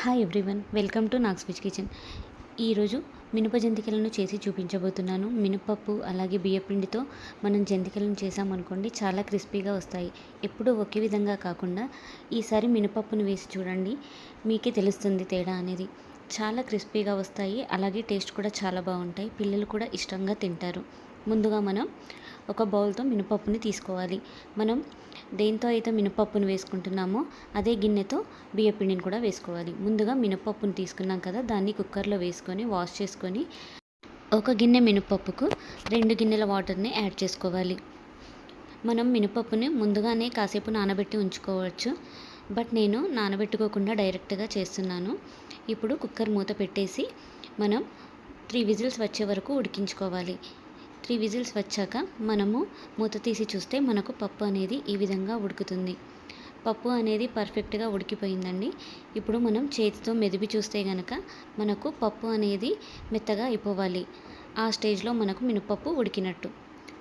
Hi everyone welcome to Nag switch kitchen ఈరోజు మినప జంతికలను చేసి చూపించబోతున్నాను. మినపప్పు అలాగే బియ్యపిండితో మనం జంతికలను చేసామనుకోండి చాలా క్రిస్పీగా వస్తాయి. ఎప్పుడూ ఒకే విధంగా కాకుండా ఈసారి మినపప్పును వేసి చూడండి. మీకే తెలుస్తుంది తేడా అనేది. చాలా క్రిస్పీగా వస్తాయి అలాగే టేస్ట్ కూడా చాలా బాగుంటాయి. పిల్లలు కూడా ఇష్టంగా తింటారు. ముందుగా మనం ఒక బౌల్తో మినపప్పుని తీసుకోవాలి. మనం దేంతో అయితే మినపప్పును వేసుకుంటున్నామో అదే గిన్నెతో బియ్యపిండిని కూడా వేసుకోవాలి. ముందుగా మినపప్పును తీసుకున్నాం కదా దాన్ని కుక్కర్లో వేసుకొని వాష్ చేసుకొని ఒక గిన్నె మినపప్పుకు రెండు గిన్నెల వాటర్ని యాడ్ చేసుకోవాలి. మనం మినపప్పుని ముందుగానే కాసేపు నానబెట్టి ఉంచుకోవచ్చు. బట్ నేను నానబెట్టుకోకుండా డైరెక్ట్గా చేస్తున్నాను. ఇప్పుడు కుక్కర్ మూత పెట్టేసి మనం త్రీ విజిల్స్ వచ్చే వరకు ఉడికించుకోవాలి. త్రీ విజిల్స్ వచ్చాక మనము మూత తీసి చూస్తే మనకు పప్పు అనేది ఈ విధంగా ఉడుకుతుంది. పప్పు అనేది పర్ఫెక్ట్గా ఉడికిపోయిందండి. ఇప్పుడు మనం చేతితో మెదిపి చూస్తే కనుక మనకు పప్పు అనేది మెత్తగా అయిపోవాలి. ఆ స్టేజ్లో మనకు మినపప్పు ఉడికినట్టు.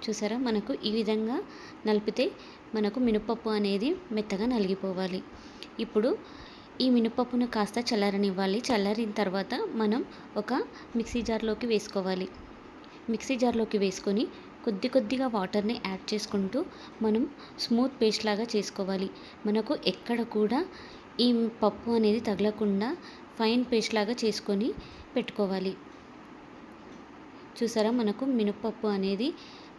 చూసారా? మనకు ఈ విధంగా నలిపితే మనకు మినపప్పు అనేది మెత్తగా నలిగిపోవాలి. ఇప్పుడు ఈ మినపప్పును కాస్త చల్లారనివ్వాలి. చల్లారిన తర్వాత మనం ఒక మిక్సీ జార్లోకి వేసుకోవాలి. మిక్సీ జార్లోకి వేసుకొని కొద్ది కొద్దిగా వాటర్ని యాడ్ చేసుకుంటూ మనం స్మూత్ పేస్ట్ లాగా చేసుకోవాలి. మనకు ఎక్కడ కూడా ఈ పప్పు అనేది తగలకుండా ఫైన్ పేస్ట్ లాగా చేసుకొని పెట్టుకోవాలి. చూసారా? మనకు మినపప్పు అనేది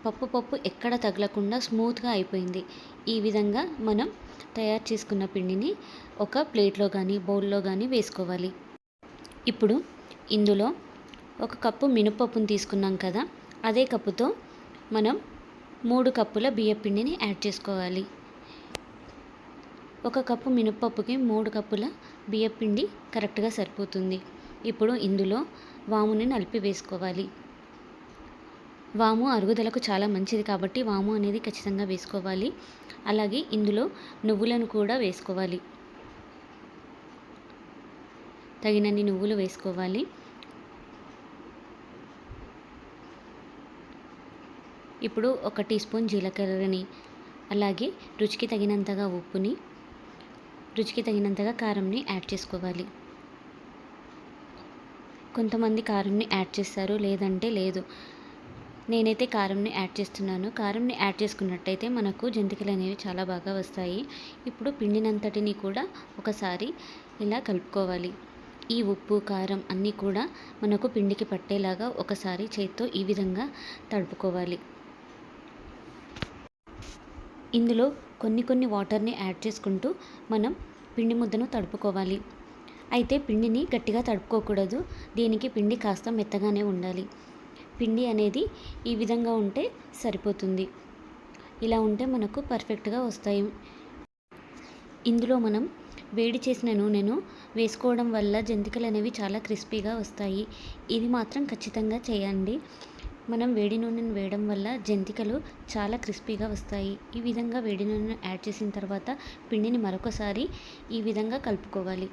పప్పు పప్పు ఎక్కడ తగలకుండా స్మూత్గా అయిపోయింది. ఈ విధంగా మనం తయారు చేసుకున్న పిండిని ఒక ప్లేట్లో కానీ బౌల్లో కానీ వేసుకోవాలి. ఇప్పుడు ఇందులో ఒక కప్పు మినపప్పును తీసుకున్నాం కదా అదే కప్పుతో మనం మూడు కప్పుల బియ్యపిండిని యాడ్ చేసుకోవాలి. ఒక కప్పు మినపప్పుకి మూడు కప్పుల బియ్యపిండి కరెక్ట్గా సరిపోతుంది. ఇప్పుడు ఇందులో వాముని నలిపి వేసుకోవాలి. వాము అరుగుదలకు చాలా మంచిది కాబట్టి వాము అనేది ఖచ్చితంగా వేసుకోవాలి. అలాగే ఇందులో నువ్వులను కూడా వేసుకోవాలి. తగినన్ని నువ్వులు వేసుకోవాలి. ఇప్పుడు ఒక టీ స్పూన్ జీలకర్రని అలాగే రుచికి తగినంతగా ఉప్పుని రుచికి తగినంతగా కారంని యాడ్ చేసుకోవాలి. కొంతమంది కారంని యాడ్ చేస్తారు లేదంటే లేదు. నేనైతే కారంని యాడ్ చేస్తున్నాను. కారంని యాడ్ చేసుకున్నట్టయితే మనకు జంతికలు అనేవి చాలా బాగా వస్తాయి. ఇప్పుడు పిండినంతటిని కూడా ఒకసారి ఇలా కలుపుకోవాలి. ఈ ఉప్పు కారం అన్నీ కూడా మనకు పిండికి పట్టేలాగా ఒకసారి చేత్తో ఈ విధంగా తడుపుకోవాలి. ఇందులో కొన్ని కొన్ని వాటర్ని యాడ్ చేసుకుంటూ మనం పిండి ముద్దను తడుపుకోవాలి. అయితే పిండిని గట్టిగా తడుపుకోకూడదు. దీనికి పిండి కాస్త మెత్తగానే ఉండాలి. పిండి అనేది ఈ విధంగా ఉంటే సరిపోతుంది. ఇలా ఉంటే మనకు పర్ఫెక్ట్గా వస్తాయి. ఇందులో మనం వేడి చేసిన నూనెను వేసుకోవడం వల్ల జంతికలు అనేవి చాలా క్రిస్పీగా వస్తాయి. ఇది మాత్రం ఖచ్చితంగా చేయండి. మనం వేడి నూనెను వేయడం వల్ల జంతికలు చాలా క్రిస్పీగా వస్తాయి. ఈ విధంగా వేడి నూనెను యాడ్ చేసిన తర్వాత పిండిని మరొకసారి ఈ విధంగా కలుపుకోవాలి.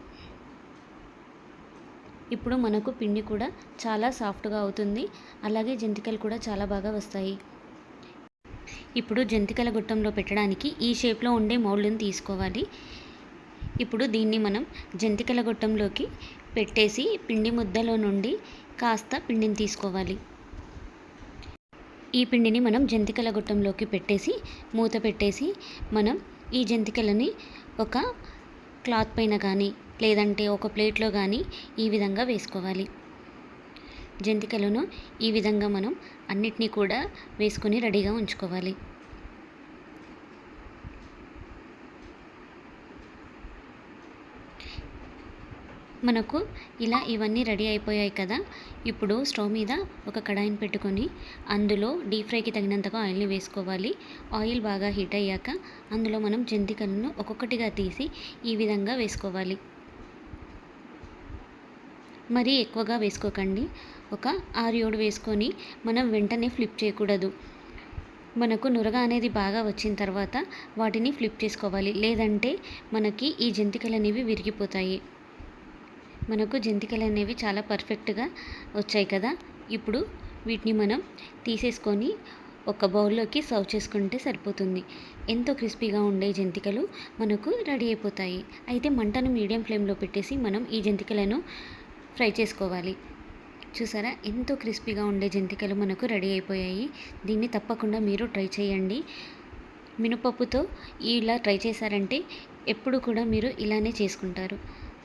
ఇప్పుడు మనకు పిండి కూడా చాలా సాఫ్ట్గా అవుతుంది. అలాగే జంతికలు కూడా చాలా బాగా వస్తాయి. ఇప్పుడు జంతికల గుట్టంలో పెట్టడానికి ఈ షేప్లో ఉండే మౌల్డ్ని తీసుకోవాలి. ఇప్పుడు దీన్ని మనం జంతికల గొట్టంలోకి పెట్టేసి పిండి ముద్దలో నుండి కాస్త పిండిని తీసుకోవాలి. ఈ పిండిని మనం జంతికల గుట్టంలోకి పెట్టేసి మూత పెట్టేసి మనం ఈ జంతికలని ఒక క్లాత్ పైన కానీ లేదంటే ఒక ప్లేట్లో కానీ ఈ విధంగా వేసుకోవాలి. జంతికలను ఈ విధంగా మనం అన్నిటినీ కూడా వేసుకొని రెడీగా ఉంచుకోవాలి. మనకు ఇలా ఇవన్నీ రెడీ అయిపోయాయి కదా. ఇప్పుడు స్టవ్ మీద ఒక కడాయిని పెట్టుకొని అందులో డీప్ ఫ్రైకి తగినంతగా ఆయిల్ని వేసుకోవాలి. ఆయిల్ బాగా హీట్ అయ్యాక అందులో మనం జంతికలను ఒక్కొక్కటిగా తీసి ఈ విధంగా వేసుకోవాలి. మరీ ఎక్కువగా వేసుకోకండి. ఒక ఆరు ఏడు వేసుకొని మనం వెంటనే ఫ్లిప్ చేయకూడదు. మనకు నురగ అనేది బాగా వచ్చిన తర్వాత వాటిని ఫ్లిప్ చేసుకోవాలి. లేదంటే మనకి ఈ జంతికలు అనేవి విరిగిపోతాయి. మనకు జంతికలు అనేవి చాలా పర్ఫెక్ట్గా వచ్చాయి కదా. ఇప్పుడు వీటిని మనం తీసేసుకొని ఒక బౌల్లోకి సర్వ్ చేసుకుంటే సరిపోతుంది. ఎంతో క్రిస్పీగా ఉండే జంతికలు మనకు రెడీ అయిపోతాయి. అయితే మంటను మీడియం ఫ్లేమ్లో పెట్టేసి మనం ఈ జంతికలను ఫ్రై చేసుకోవాలి. చూసారా? ఎంతో క్రిస్పీగా ఉండే జంతికలు మనకు రెడీ అయిపోయాయి. దీన్ని తప్పకుండా మీరు ట్రై చేయండి. మినపప్పుతో ఇలా ట్రై చేశారంటే ఎప్పుడు కూడా మీరు ఇలానే చేసుకుంటారు.